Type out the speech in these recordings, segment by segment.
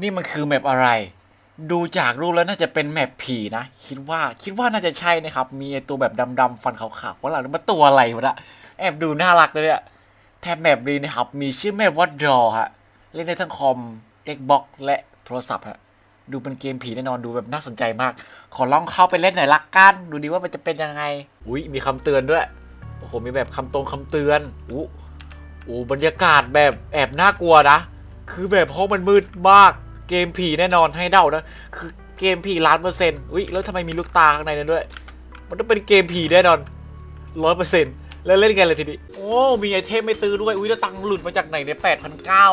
นี่มันคือแมปอะไร ดูจากรูปแล้วน่าจะเป็นแมปผีนะ คิดว่าคิดว่าน่าจะใช่นะครับ มีไอ้ตัวแบบดำๆฟันขาวๆว่าหลังมันตัวอะไรวะนะแอบดูน่ารักเลยเนี่ยแถบแมปนี้นะครับ มีชื่อแมปว่าดอฮะ เล่นได้ทั้งคอม Xbox และโทรศัพท์ฮะ ดูเป็นเกมผีแน่นอนดูแบบน่าสนใจมาก ขอลองเข้าไปเล่นหน่อยละกัน ดูดีว่ามันจะเป็นยังไง อุ้ยมีคำเตือนด้วย โอ้โห มีแบบคำตรงคำเตือนอู้อู้บรรยากาศแบบแอบน่ากลัวนะ คือแบบห้องมันมืดมาก เกมผีแน่นอนให้เดานะ คือเกมผีล้านเปอร์เซ็นต์อุ้ยแล้วทำไมมีลูกตาข้างในนั้นด้วย มันต้องเป็นเกมผีแน่นอนร้อยเปอร์เซ็นต์แล้วเล่นกันเลยทีนี้ โอ้ มีไอเทมไม่ซื้อด้วย อุ้ยแล้วตังค์หลุดมาจากไหนเนี่ยแปดพันเก้า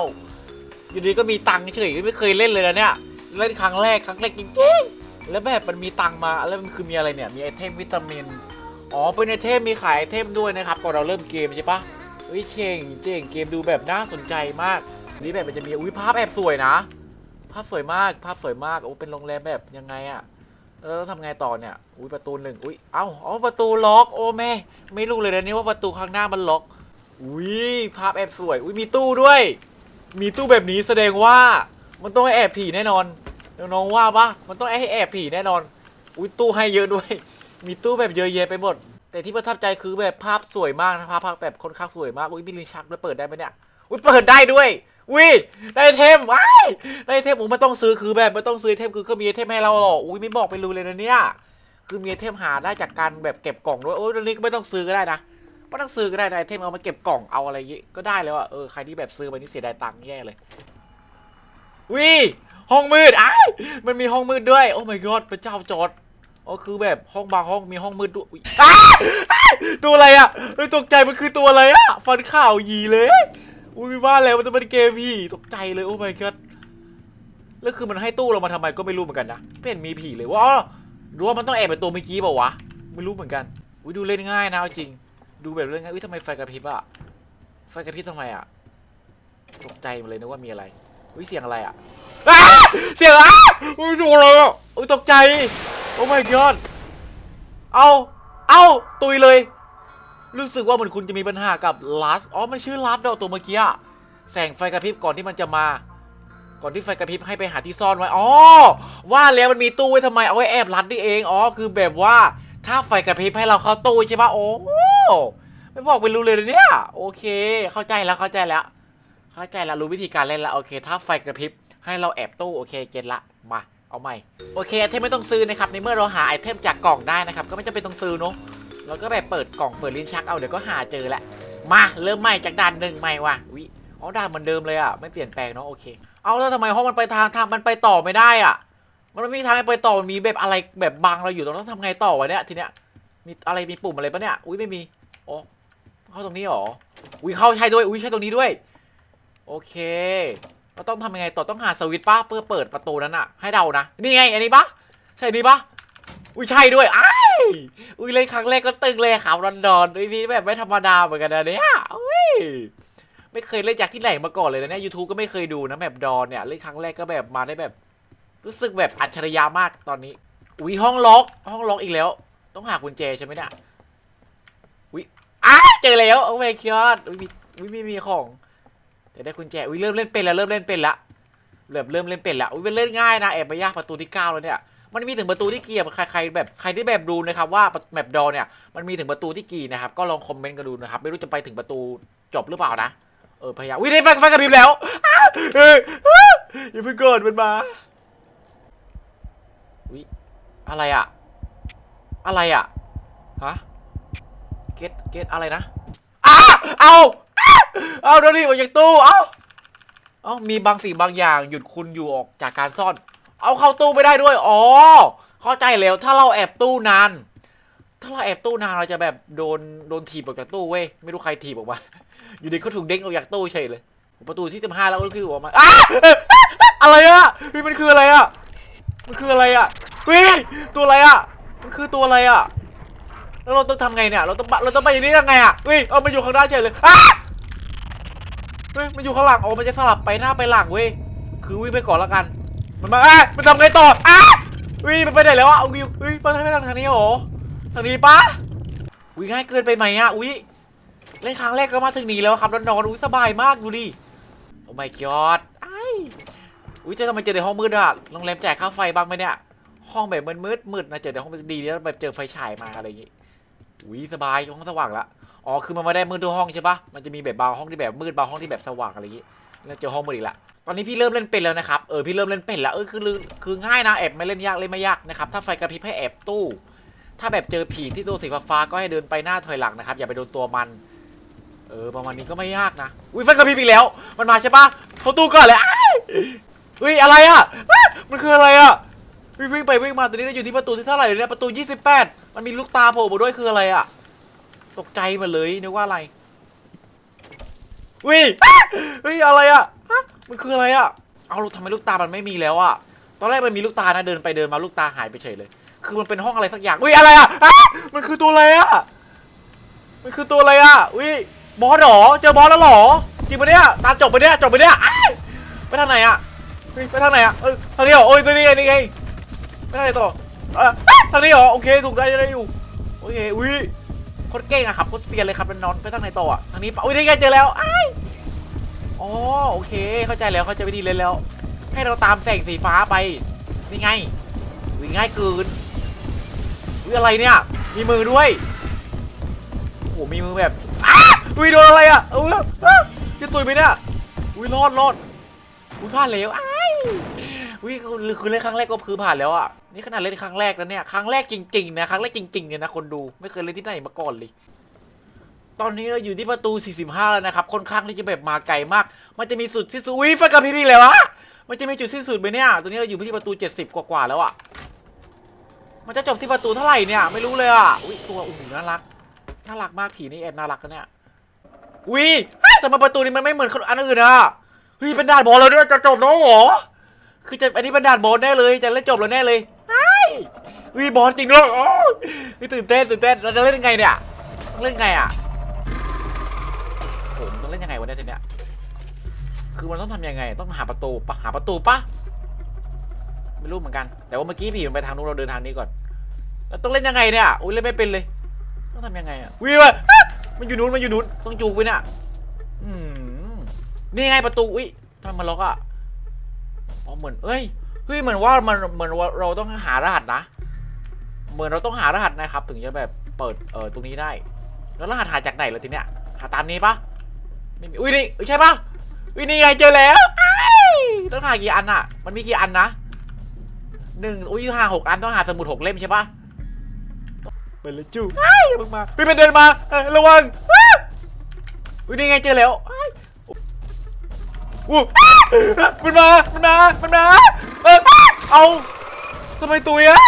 อยู่ดีก็มีตังค์เฉยไม่เคยเล่นเลยนะเนี่ย เล่นครั้งแรกครั้งแรกจริงๆแล้วแบบมันมีตังค์มา แล้วมันคือมีอะไรเนี่ย มีไอเทมวิตามิน อ๋อ เป็นไอเทมมีขายไอเทมด้วยนะครับก่อนเราเริ่มเกมใช่ปะเฮ้ยเชงเจ๋งเกมดูแบบน่าสนใจมาก นี่แบบมันจะมีอุ้ยภาพแอบสวยนะ ภาพสวยมาก ภาพสวยมากโอ้เป็นโรงแรมแบบยังไงอะแล้วต้อทำไงต่อเนี่ย อุ้ยประตูหนึ่งอุ้ย เอ้าอ๋อประตูล็อก โอ้แม่ ไม่รู้เลยนะเนี่ยว่าประตูข้างหน้ามันล็อก อุ้ยภาพแอบสวย อุ้ยมีตู้ด้วย มีตู้แบบนี้แสดงว่า มันต้องแอบผีแน่นอน น้องว่าปะมันต้องให้แอบผีแน่นอน อุ้ยตู้ให้เยอะด้วย มีตู้แบบเยอะแยะไปหมด แต่ที่ประทับใจคือแบบภาพสวยมากนะภาพภาพแบบค่อนข้างสวยมาก อุ้ยมีลิ้นชักด้วเปิดได้ไหมเนี่ย อุ้ยเปิดได้ด้วย อุ้ยได้เทมว้ายได้เทมอุ้ไม่ต้องซื้อคือแบบไม่ต้องซื้อเทมคือเขามีเทมให้เราหรอกอุ้ยไม่บอกไปรู้เลยนะเนี่ยคือมีเทมหาได้จากการแบบเก็บกล่องด้วยโอ้ยตอนนี้ก็ไม่ต้องซื้อก็ได้นะไม่ต้องซื้อก็ได้นะไอเทมเอามาเก็บกล่องเอาอะไรยี้ก็ได้แล้วอะเออใครที่แบบซื้อไปนี่เสียดายตังค์แย่เลยวิห้องมืดอ้ายมันมีห้องมืดด้วย โอ้ my god พระเจ้าจอดอ๋อคือแบบห้องบางห้องมีห้องมืดด้วยอ้าตัวอะไรอะตกใจมันคือตัวอะไรอะฟันข่าวยีเลย อุ้ยว่าแล้วมันจะเป็นเกมผีตกใจเลยโอ้ my god แล้วคือมันให้ตู้เรามาทำไมก็ไม่รู้เหมือนกันนะไม่เห็นมีผีเลยว่าอ๋อรู้ว่ามันต้องแอบเป็นตัวเมื่อกี้เปล่าวะไม่รู้เหมือนกันอุ้ยดูเล่นง่ายนะจริง ดูแบบเล่นง่ายอุ้ยทำไมไฟกระพริบอะไฟกระพริบทำไมอะตกใจมดเลยนึกว่ามีอะไรอุ้ยเสียงอะไรอะเสียงอ้าอุ้ยดูอะไรอะอุ้ยตกใจโอ้ my god เอาเอาตุยเลย รู้สึกว่าเหมือนคุณจะมีปัญหากับลัสอ๋อมันชื่อลัสเดาตัวเมื่อกี้อะแสงไฟกระพริบก่อนที่มันจะมา ก่อนที่ไฟกระพริบให้ไปหาที่ซ่อนไว้อ๋อว่าแล้วมันมีตู้ไว้ทำไมเอาไว้แอบลัดนี่เองอ๋อคือแบบว่าถ้าไฟกระพริบให้เราเข้าตู้ใช่ปะโอ้ไม่บอกไม่รู้เลยเนี่ยโอเค เข้าใจแล้วเข้าใจแล้ว เข้าใจแล้วรู้วิธีการเล่นแล้วโอเค ถ้าไฟกระพริบให้เราแอบตู้โอเคเก็ตละมาเอาใหม่โอเคไอเทมไม่ต้องซื้อนะครับในเมื่อเราหาไอเทมจากกล่องได้นะครับ ก็ไม่จำเป็นต้องซื้อเนาะ เราก็แบบเปิดกล่องเปิดลิ้นชักเอาเดี๋ยวก็หาเจอแหละมาเริ่มใหม่จากด่านหนึ่งใหม่ว่ะวิอ๋อด่านเหมือนเดิมเลยอะไม่เปลี่ยนแปลงเนาะโอเค เอาแล้วทำไมห้องมันไปทางทางมันไปต่อไม่ได้อะ มันไม่มีทางไปต่อมันมีแบบอะไรแบบบังเราอยู่ตรงนั้นทำไงต่อวะเนี่ยทีเนี้ยมีอะไรมีปุ่มอะไรปะเนี่ยอุ้ยไม่มีอ๋อเข้าตรงนี้หรออุ้ยเข้าใช่ด้วยอุ้ยใช่ตรงนี้ด้วย โอเคเราต้องทำยังไงต่อต้องหาสวิตช์ป้าเพื่อเปิดประตูนั้นอะให้เดานะนี่ไงอันนี้ปะใช่นี่ปะ อุ้ยใช่ด้วยไอ้ายอุ้ยเล่นครั้งแรกก็ตึงเลยขาวดอนดอนอุ้ยพี่แบบไม่ธรรมดาเหมือนกันนะเนี่ยอุ้ยไม่เคยเล่นจากที่ไหนมาก่อนเลยนะเนี่ยยูทูบก็ไม่เคยดูนะแบบดอนเนี่ยเล่นครั้งแรกก็แบบมาได้แบบ รู้สึกแบบอัจฉริยะมากตอนนี้ อุ้ยห้องล็อก ห้องล็อกอีกแล้ว ต้องหากุญแจใช่ไหมเนี่ยอุ้ยอ้าเจอแล้วโอ้ my god อุ้ยมีอุ้ยไม่มีของแต่ได้กุญแจอุ้ยเริ่มเล่นเป็นแล้วเริ่มเล่นเป็นละเริ่มเริ่มเล่นเป็นละอุ้ยเป็นเล่นง่ายนะแอบไปยากประตูที่เก้าแล้วเนี่ย มันมีถึงประตูที่กี่ใครใครแบบใครที่แบบดูนะครับว่าแมปดอเนี่ยมันมีถึงประตูที่กี่นะครับก็ลองคอมเมนต์กันดูนะครับไม่รู้จะไปถึงประตูจบหรือเปล่านะเออพยายามอุ้ยได้ไฟกระพริบแล้วอ้าเฮ้ยอ้าอย่าเพิ่งเกิดมันมาอุ้ยอะไรอะอะไรอะฮะเกตเกตอะไรนะอ้าเอาเอาเดี๋ยวนี้ออกจากตู้เอาเอามีบางสิ่งบางอย่างหยุดคุณอยู่ออกจากการซ่อน เอาเข้าตู้ไม่ได้ด้วย อ๋อ เข้าใจแล้ว ถ้าเราแอบตู้นาน ถ้าเราแอบตู้นานเราจะแบบโดนโดนถีบออกจากตู้เว้ย ไม่รู้ใครถีบออกมา อยู่ดีก็ถูกเด้งออกจากตู้เฉยเลย ประตูที่สิบห้าแล้วก็คือออกมาอ้าอะไรอะเฮ้ยมันคืออะไรอะมันคืออะไรอะเฮ้ยตัวอะไรอะมันคือตัวอะไรอะแล้วเราต้องทำไงเนี่ย เราต้องเราต้องไปอย่างนี้ยังไงอะเฮ้ย เอามาอยู่ข้างหน้าเฉยเลยอ้าเฮ้ยมันอยู่ข้างหลังอ๋อมันจะสลับไปหน้าไปหลังเว้ย คือวิ่งไปก่อนล้วกัน มันมาเอ้ยมันทำไงต่ออ้าวิ่งมันไปไหนแล้วอะเอาวิวเฮ้ยมันไม่ทางทางนี้เหรอทางนี้ปะอุ้ยง่ายเกินไปไหมอะอุ้ยเล่นครั้งแรกก็มาถึงนี้แล้วครับนอนๆอุ้ยสบายมากดูดิโอ้ my god ไอ้ออุ้ยเจอทำไมเจอในห้องมืดอะโรงแรมแจกค่าไฟบ้างไหมเนี่ย ห้องแบบมืดมืดมืดนะเจอในห้องดีแล้วแบบเจอไฟฉายมาอะไรอย่างงี้อุ้ยสบายห้องสว่างละอ๋อคือมันไม่ได้มืดทุกห้องใช่ปะมันจะมีแบบบางห้องที่แบบมืดบางห้องที่แบบสว่างอะไรอย่างงี้แล้ว เจอห้องมืดอีกละตอนนี้พี่เริ่มเล่นเป็นแล้วนะครับ เออพี่เริ่มเล่นเป็นแล้ว เออคือคือง่ายนะแอบไม่เล่นยากเล่นไม่ยากนะครับ ถ้าไฟกระพริบให้แอบตู้ ถ้าแบบเจอผีที่ตัวสีฟ้าๆก็ให้เดินไปหน้าถอยหลังนะครับ อย่าไปโดนตัวมัน เออประมาณนี้ก็ไม่ยากนะ อุ้ยไฟกระพริบอีกแล้ว มันมาใช่ปะเขาตู้ก่อนเลยอุ้ยอะไรอะ มันคืออะไรอะ วิ่งวิ่งไปวิ่งมาตอนนี้เราอยู่ที่ประตูที่เท่าไหร่เนี่ยประตู 28 มันมีลูกตาโผล่มาด้วยคืออะไรอะ ตกใจหมาเลยนึกว่าอะไร อุ้ยอ้าเฮ้ยอะไรอะมันคืออะไรอะ เอาลูกทำไมลูกตามันไม่มีแล้วอะ ตอนแรกมันมีลูกตานะเดินไปเดินมาลูกตาหายไปเฉยเลย คือมันเป็นห้องอะไรสักอย่างอุ้ยอะไรอะ มันคือตัวอะไรอะ มันคือตัวอะไรอะอุ้ยบอสหรอ เจอบอสแล้วหรอ จริงปะเนี่ย ตาจบไปะเนี่ย จบไปะเนี่ยอ้ยไปทางไหนอะไปทางไหนอะเออทางนี้เหรอโอ้ยตัวนี้ไงนี่ไงไปทางไหนต่อเออทางนี้เหรอ โอเค ถูกได้ได้อยู่ โอเค อุ้ย โคตรเก่งอะครับโคตรเซียนเลยครับเป็นนอนไปทางไหนต่ออะทางนี้ปะอุ้ยนี่ไงเจอแล้วอ้ายอ๋อโอเค เข้าใจแล้วเข้าใจวิธีเล่นแล้ว ให้เราตามแสงสีฟ้าไปนี่ไงอุ้ยง่ายเกินอุ้ยอะไรเนี่ย มีมือด้วยโอ้โหมีมือแบบอ้าอุ้ยโดนอะไรอะเอออ้าจะตุยไปเนี่ยอุ้ยรอดรอดอุ้ยผ่านแล้วอ้า ยอุ้ยคือเล่นครั้งแรกก็คือผ่านแล้วอะนี่ขนาดเล่นครั้งแรกแล้วเนี่ยครั้งแรกจริงๆนะครั้งแรกจริงๆเลยนะคนดูไม่เคยเล่นที่ไหนมาก่อนเลย ตอนนี้เราอยู่ที่ประตู 45 แล้วนะครับค่อนข้างที่จะแบบมาไกลมาก มันจะมีสุดที่สุดอุ้ยไฟกระพริบอีกแล้วะมันจะมีจุดสิ้นสุดไหมเนี่ยตอนนี้เราอยู่ที่ประตู 70 กว่าๆแล้วอะมันจะจบที่ประตูเท่าไหร่เนี่ยไม่รู้เลยอะอุ้ยตัวอุ้ยน่ารักน่ารักมากผีนี่แอบน่ารักกันเนี่ยวิแต่มาประตูนี้มันไม่เหมือนอันอื่นอะเฮ้ยเป็นด่านบอลแล้วด้วยจะจบแล้วเหรอ คือจะอันนี้เป็นด่านบอลแน่เลยจะเล่นจบแล้วแน่เลยไอ้วิบอลจริงด้วยโอ้ยเฮ้ยตื่นเต้นตื่นเต้นเราจะเล่นยังไงเนี่ยต้องเล่นยังไงอะผมต้องเล่นยังไงวะเนี่ยทีเนี้ยคือมันต้องทำยังไง ต้องหาประตูปะหาประตูปะไม่รู้เหมือนกัน แต่ว่าเมื่อกี้ผีมันไปทางนู้นเราเดินทางนี้ก่อนแล้วต้องเล่นยังไงเนี่ยอุ้ยเล่นไม่เป็นเลย ต้องทำยังไงอะวิวะมันอยู่นู้นมันอยู่นู้นต้องจูงไปเนี่ยอืมนี่ไงประตูอุ้ยทำไมมันล็อกอะ อ๋อเหมือนเอ้ยเฮ้ยเหมือนว่ามันเหมือนว่าเราต้องหารหัสนะ เหมือนเราต้องหารหัสนะครับ ถึงจะแบบเปิดเออตรงนี้ได้ แล้วรหัสหาจากไหนล่ะทีเนี้ยหาตามนี้ปะไม่มีอุ้ยนี่เอ้ยใช่ปะอุ้ยนี่ไงเจอแล้วอ้ายต้องหากี่อันอะ มันมีกี่อันนะหนึ่งอุ้ยหาหกอันต้องหาสมุดหกเล่มใช่ปะไปเลยจูไอ้ยมึงมาพี่เป็นเดินมาเอ้ยระวังอ้าอุ้ยนี่ไงเจอแล้วไอู้มันมา มันมา มันมา เอออ้าเอาทำไมตุยอะ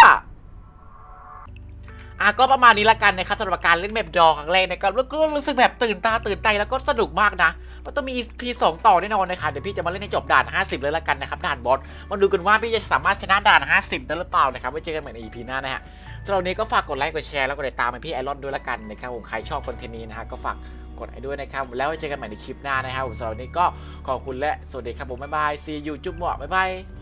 อะก็ประมาณนี้ละกันนะครับสำหรับการเล่นแมปดอครั้งแรกนะครับแล้วก็รู้สึกแบบตื่นตาตื่นใจแล้วก็สนุกมากนะมันต้องมี EP 2ต่อแน่นอนนะครับเดี๋ยวพี่จะมาเล่นให้จบด่าน 50 เลยละกันนะครับด่านบอสมาดูกันว่าพี่จะสามารถชนะด่าน 50ได้หรือเปล่านะครับไว้เจอกันใหม่ใน EP หน้านะฮะสำหรับนี้ก็ฝากกดไลค์กดแชร์แล้วก็ติดตามให้พี่ไอรอนด้วยละกันนะครับผมใครชอบคอนเทนต์นี้นะฮะก็ฝาก กดให้ด้วยนะครับ แล้วไว้เจอกันใหม่ในคลิปหน้านะครับผมสำหรับวันนี้ก็ขอบคุณและสวัสดีครับผมบ๊ายบาย see you จุ๊บหมวกบ๊ายบาย